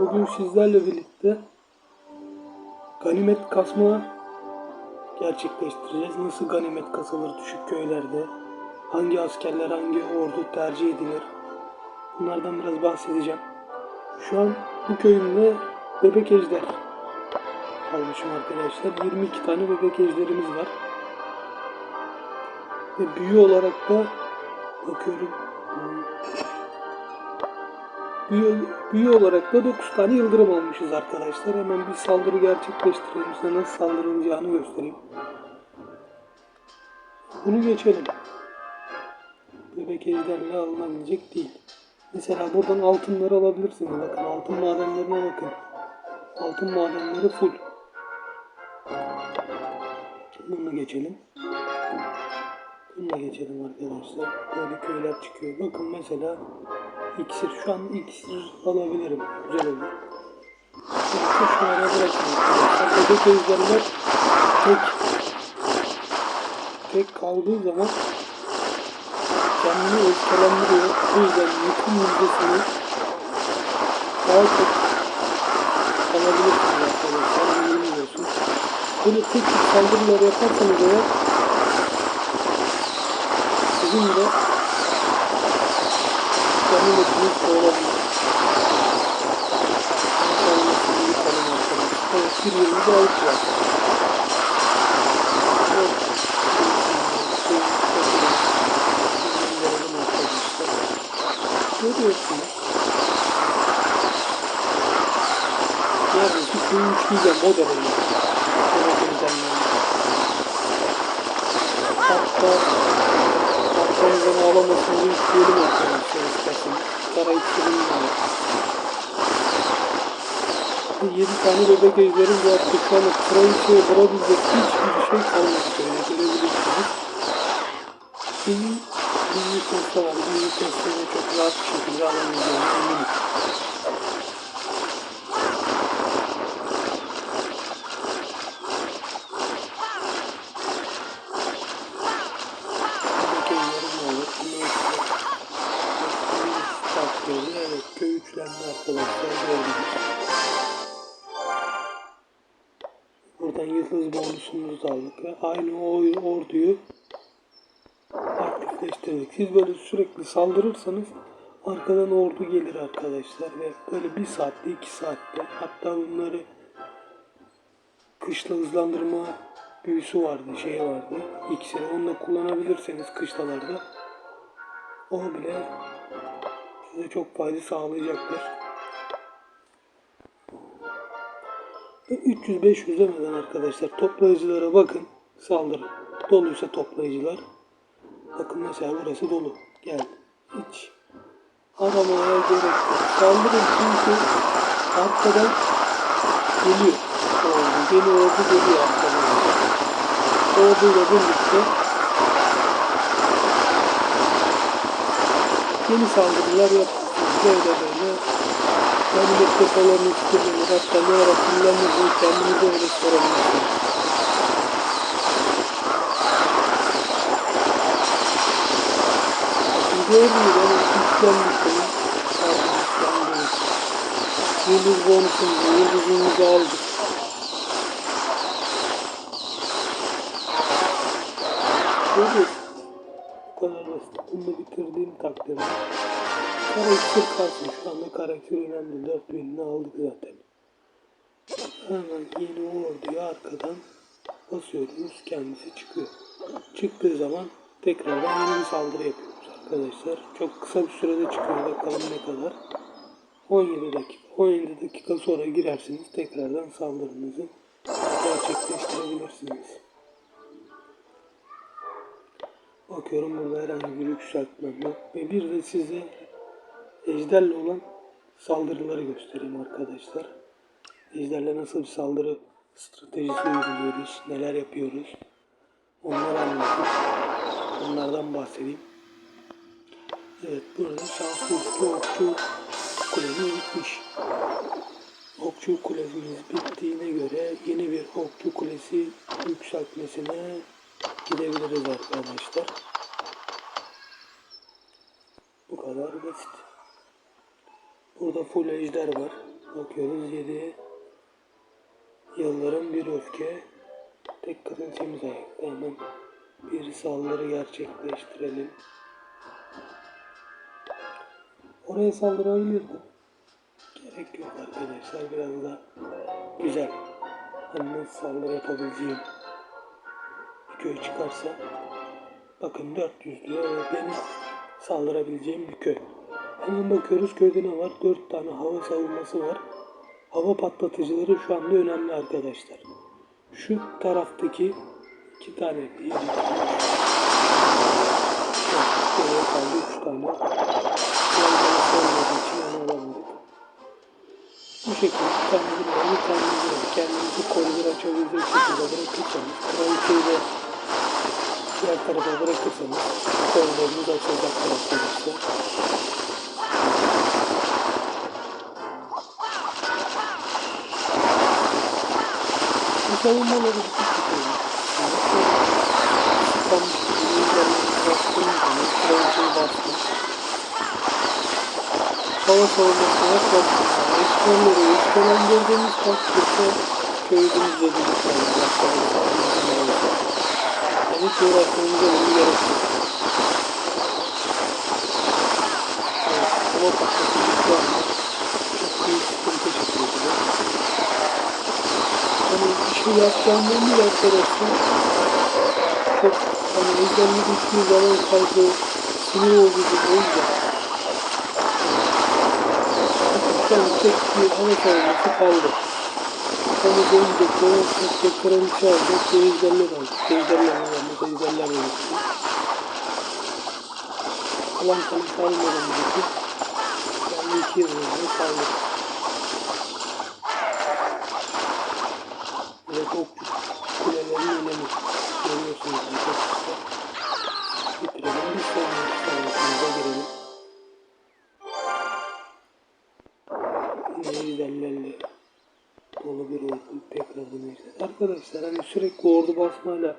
bugün sizlerle birlikte ganimet kasma gerçekleştireceğiz. Nasıl ganimet kasılır düşük köylerde? Hangi askerler, hangi ordu tercih edilir? Bunlardan biraz bahsedeceğim. Şu an bu köyümde bebek ejder almışım arkadaşlar. 22 tane bebek ejderimiz var. Ve büyü olarak da bakıyorum. Büyü, büyü olarak da 9 tane yıldırım almışız arkadaşlar. Hemen bir saldırı gerçekleştirelim. Size nasıl saldırılacağını göstereyim. Bunu geçelim. Bebek ejderle alınabilecek değil. Mesela buradan altınları alabilirsiniz. Bakın altın madenlerine bakın. Altın madenleri full. Bunu geçelim. Bunu geçelim arkadaşlar. Böyle köyler çıkıyor. Bakın mesela iksir. Şu an iksir alabilirim. Güzel olur. Şimdi şu ara arkadaşlar. Bebek ejderler tek tek kaldığı zaman kendini öfkelendiriyor. Bu yüzden yıkım yüzdesini daha çok alabilirsiniz arkadaşlar. Bilmiyorsun. Böyle tek tek saldırılar yaparsanız eğer sizin de ganimetiniz olabilir. Evet, bir yılını da alıp var. Görüyorsunuz. Neredeyse köyün üçlüyle model oluyor. Hatta hatta yüzden ağlamasın diye isteyelim arkadaşlar isterseniz. Kara isteyelim yani. 7 tane bebek ejderim var. Şu anda kraliçeye vurabilecek hiçbir şey kalmadı böyle görebilirsiniz. Şimdi testi var. Bilgi testini çok rahat bir şekilde alamayacağını. Bonusumuzu da aldık ve aynı o orduyu aktifleştirdik. Siz böyle sürekli saldırırsanız arkadan ordu gelir arkadaşlar ve böyle bir saatte iki saatte hatta bunları kışla hızlandırma büyüsü vardı şey vardı iksiri onu da kullanabilirseniz kışlalarda o bile size çok fayda sağlayacaktır. Ve 300-500 demeden arkadaşlar toplayıcılara bakın saldırın. Doluysa toplayıcılar. Bakın mesela burası dolu. Geldi. Hiç aramaya gerek yok. Saldırın çünkü arkadan geliyor. Ordu. Yeni ordu geliyor arkadan. Orduyla birlikte yeni saldırılar yapıyorsunuz. Böyle böyle Ganimet depolarını tutuyorlar. Hatta ne ara kullanıldığı kendinize öyle sorabilirsiniz. Gördüğünüz gibi yüklenmiştim. Yüklendim. Yıldız bonusumuzu, yıldızımızı aldık. Görüyoruz. Bunu bitirdiğim takdirde karakter kalsın. Şu anda karakter önemli. 4000'ini aldık zaten. Hemen yeni orduya arkadan basıyoruz. Kendisi çıkıyor. Çıktığı zaman tekrardan yeni bir saldırı yapıyoruz arkadaşlar. Çok kısa bir sürede çıkıyor. Bakalım ne kadar. 17 dakika. 17 dakika sonra girersiniz. Tekrardan saldırınızı gerçekleştirebilirsiniz. Bakıyorum burada herhangi bir yükseltmem yok. Ve bir de size ejderle olan saldırıları göstereyim arkadaşlar. Ejderle nasıl bir saldırı stratejisi uyguluyoruz, neler yapıyoruz. Onları anlatayım. Onlardan bahsedeyim. Evet burada şanslı üstü okçu kulemiz bitmiş. Okçu kulemiz bittiğine göre yeni bir okçu kulesi yükseltmesine gidebiliriz arkadaşlar. Bu kadar basit. Burada full ejder var. Bakıyoruz 7. Yılların bir öfke. Tek kraliçemiz ayakta hemen bir saldırı gerçekleştirelim. Oraya saldırabilirdim. Gerek yok arkadaşlar biraz da güzel. Hani saldırı yapabileceğim köy çıkarsa bakın 400 diyor ve benim saldırabileceğim bir köy. Hemen bakıyoruz köyde ne var? 4 tane hava savunması var. Hava patlatıcıları şu anda önemli arkadaşlar. Şu taraftaki iki tane geriye kaldı üç tane. Bu şekilde kendimizi, kendimizi, kendimizi koridor açabilecek şekilde bırakırsanız, kraliçeyi de diğer tarafa bırakırsanız koridorunuz açılacaktır arkadaşlar. Bu savunmaları bir tutuyorum. Tam bastığım zaman kraliçeyi bastım. Hava savunmasına yaklaştım. Eşkalleri eşkalandırdığımız takdirde köyümüzde bir Yani hiç uğraşmamıza bunu gerek yok. Evet, patlatıcı şu anda çok büyük sıkıntı çekiyor. Hani bir şey yapacağımdan bir arkadaşlar çok hani ejderli düştüğü zaman kaygı sinir olucu o yüzden. An tek bir hava savunması kaldı. Onu dönecek, dönecek, kraliçe alacak, ejderler alacak. Ejderler alacak, ejderler alacak. Kalan kalite almadan bizi kendi iki yılında kaldı. Ve basmayla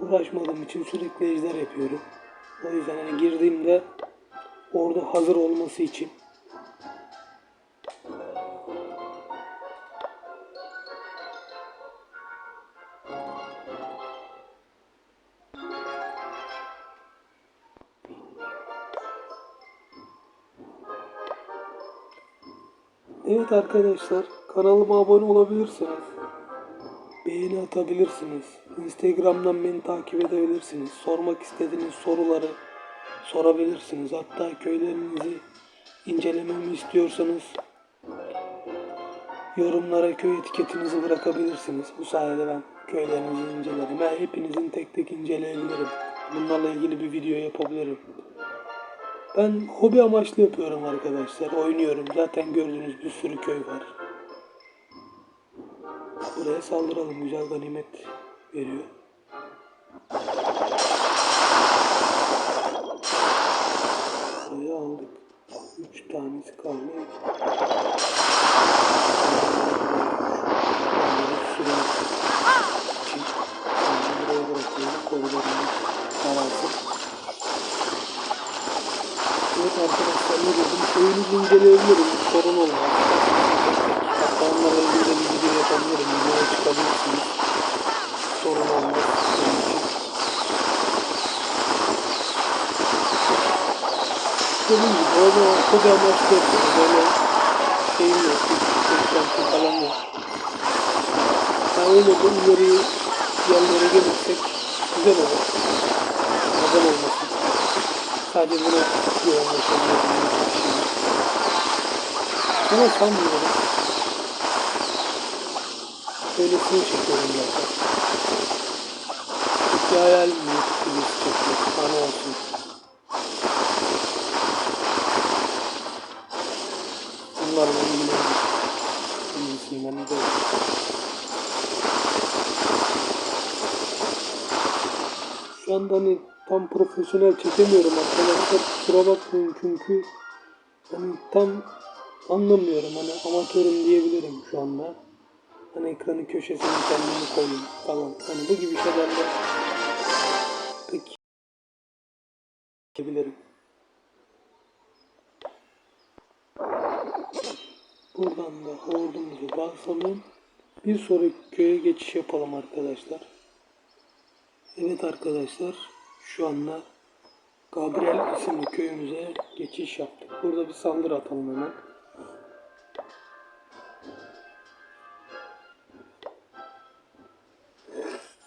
uğraşmadığım için sürekli ejder yapıyorum. O yüzden hani girdiğimde ordu hazır olması için Evet arkadaşlar kanalıma abone olabilirsiniz. Beğeni atabilirsiniz. Instagram'dan beni takip edebilirsiniz. Sormak istediğiniz soruları sorabilirsiniz. Hatta köylerinizi incelememi istiyorsanız yorumlara köy etiketinizi bırakabilirsiniz. Bu sayede ben köylerinizi incelerim. Ben hepinizin tek tek inceleyebilirim. Bunlarla ilgili bir video yapabilirim. Ben hobi amaçlı yapıyorum arkadaşlar. Oynuyorum. Zaten gördüğünüz bir sürü köy var. Buraya saldıralım. Güzel ganimet veriyor. Burayı aldık. Üç tanesi kaldı. Evet arkadaşlar ne dedim? Köyünüzü inceleyebilirim. Sorun olmaz. Hatta onlarla ilgili de bir video yapabilirim. Videoya çıkabilirsiniz. Sorun olmaz. Benim için. Dediğim gibi amaçlı yapıyorum. Böyle şeyim yok. Bir beklenti falan yok. Öyle de ileri yerlere gelirsek güzel olur. Neden olmasın? Sadece bunu yoğunlaşabilirim. Ama sanmıyorum. Böylesini çekiyorum zaten. Bir hayalim YouTube videosu çekmek. Bana olsun. Bunlarla ilgilenirim. De. Şu anda hani tam profesyonel çekemiyorum arkadaşlar. Kusura bakmayın çünkü hani tam anlamıyorum. Hani amatörüm diyebilirim şu anda. Hani ekranın köşesine kendimi koyayım falan. Hani bu gibi şeylerle pek diyebilirim. Buradan da ordumuzu basalım. Bir sonraki köye geçiş yapalım arkadaşlar. Evet arkadaşlar şu anda Gabriel isimli köyümüze geçiş yaptık. Burada bir saldırı atalım hemen.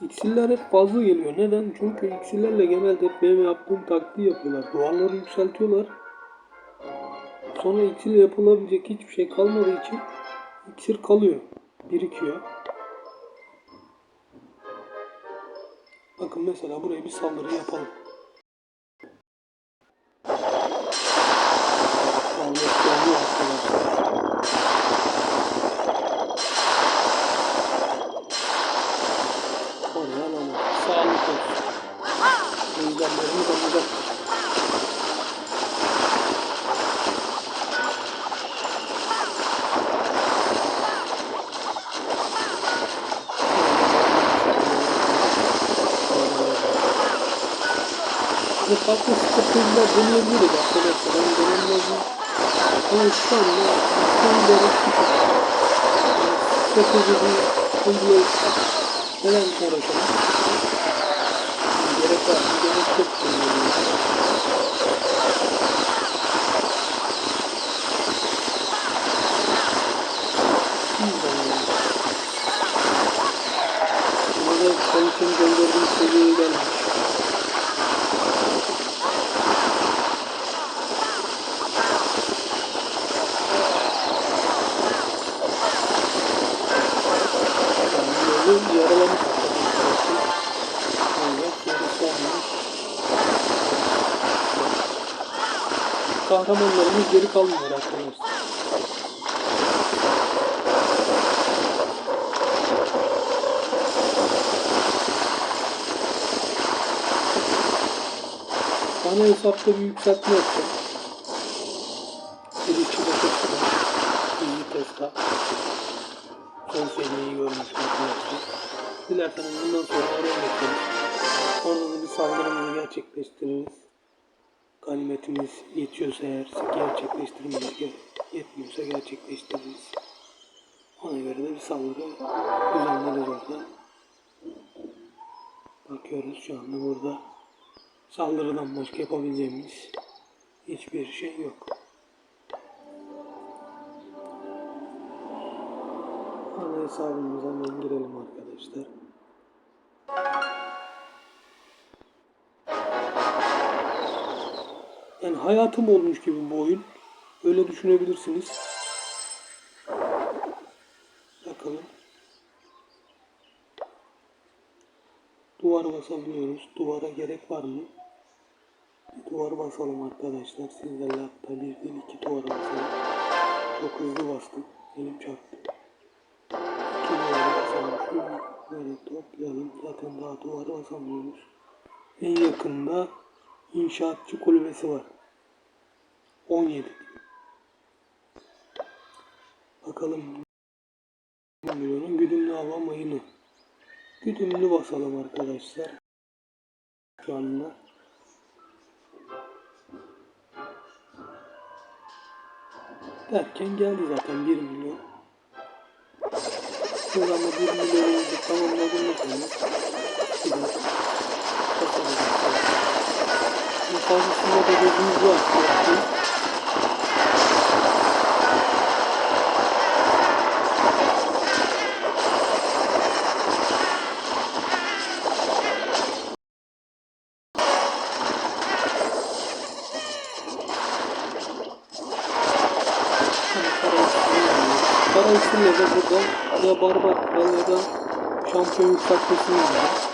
İksirler hep fazla geliyor. Neden? Çünkü iksirlerle genelde hep benim yaptığım taktiği yapıyorlar. Duvarları yükseltiyorlar. Sonra iksirle yapılabilecek hiçbir şey kalmadığı için iksir kalıyor. Birikiyor. Bakın mesela buraya bir saldırı yapalım. Farklı stratejiler deneyebiliriz arkadaşlar. Hani denemezim. Ama şu anda köyleri strateji bir uygulayıp neden uğraşalım? Gerek var, gerek yok. diyorum. Burada polisin gönderdiği seviyeye gelmiş. Yolu yaralamış. Ancak yarısı olmamış. Kahramanlarımız geri kalmıyor arkadaşlar. Bana hesapta bir yükseltme yapacağım. Dilerseniz bundan sonra geçeriz. Orada da bir saldırımızı gerçekleştiririz. Ganimetimiz yetiyorsa eğer gerçekleştirmeyiz. Ge- Yetmiyorsa gerçekleştiririz. Ona göre de bir saldırı düzenleriz orada. Bakıyoruz şu anda burada saldırıdan başka yapabileceğimiz hiçbir şey yok. Ana hesabımıza hemen girelim arkadaşlar. Yani hayatım olmuş gibi bu oyun. Öyle düşünebilirsiniz. Bakalım. Duvar basabiliyoruz. Duvara gerek var mı? Duvar basalım arkadaşlar. Sizlerle hatta bir değil iki duvar basalım. Çok hızlı bastım. Elim çarptı. Böyle toplayalım. Zaten daha duvar basamıyoruz. En yakında inşaatçı kulübesi var. 17. Bakalım. Milyonun güdümlü hava mayını. Güdümlü basalım arkadaşlar. Şu anda. Derken geldi zaten 1 milyon. Şuradan da 1 milyon oldu tamamladım mı sonra? Bir de basalım. Bu fazlasında da gözümüz var. Şampiyon yükseltmesini yapacağız.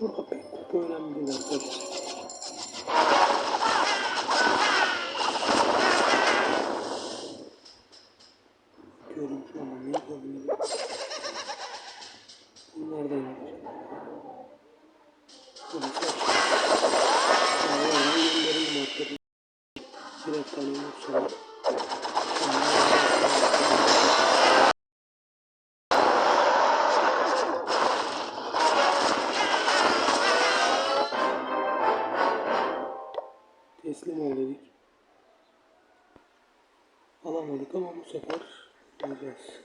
Burada pek kupa önemli değil arkadaşlar. Teslim ol dedik. Alamadık ama bu sefer alacağız.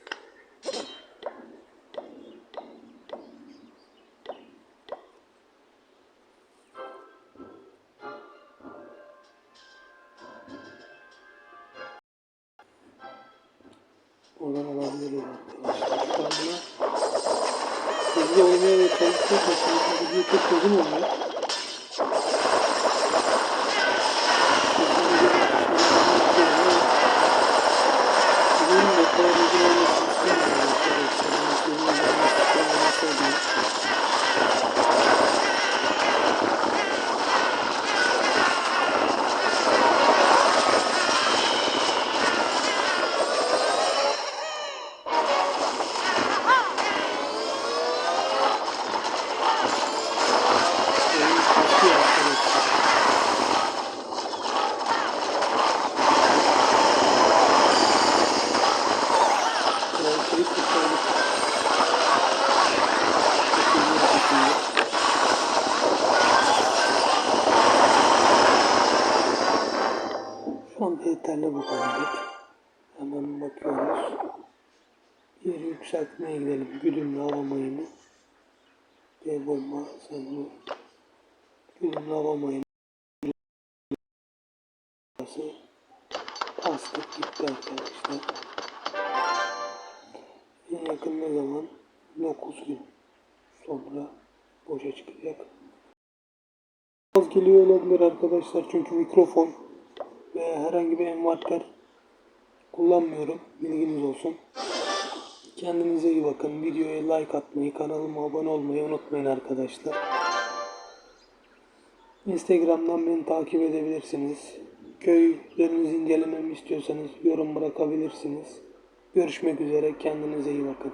Sanırım. Güdümlü hava mayını. Bastık gitti arkadaşlar. En yakın ne zaman? 9 gün sonra boşa çıkacak. Az geliyor olabilir arkadaşlar çünkü mikrofon ve herhangi bir envanter kullanmıyorum. Bilginiz olsun. Kendinize iyi bakın. Videoya like atmayı, kanalıma abone olmayı unutmayın arkadaşlar. Instagram'dan beni takip edebilirsiniz. Köylerinizi incelememi istiyorsanız yorum bırakabilirsiniz. Görüşmek üzere. Kendinize iyi bakın.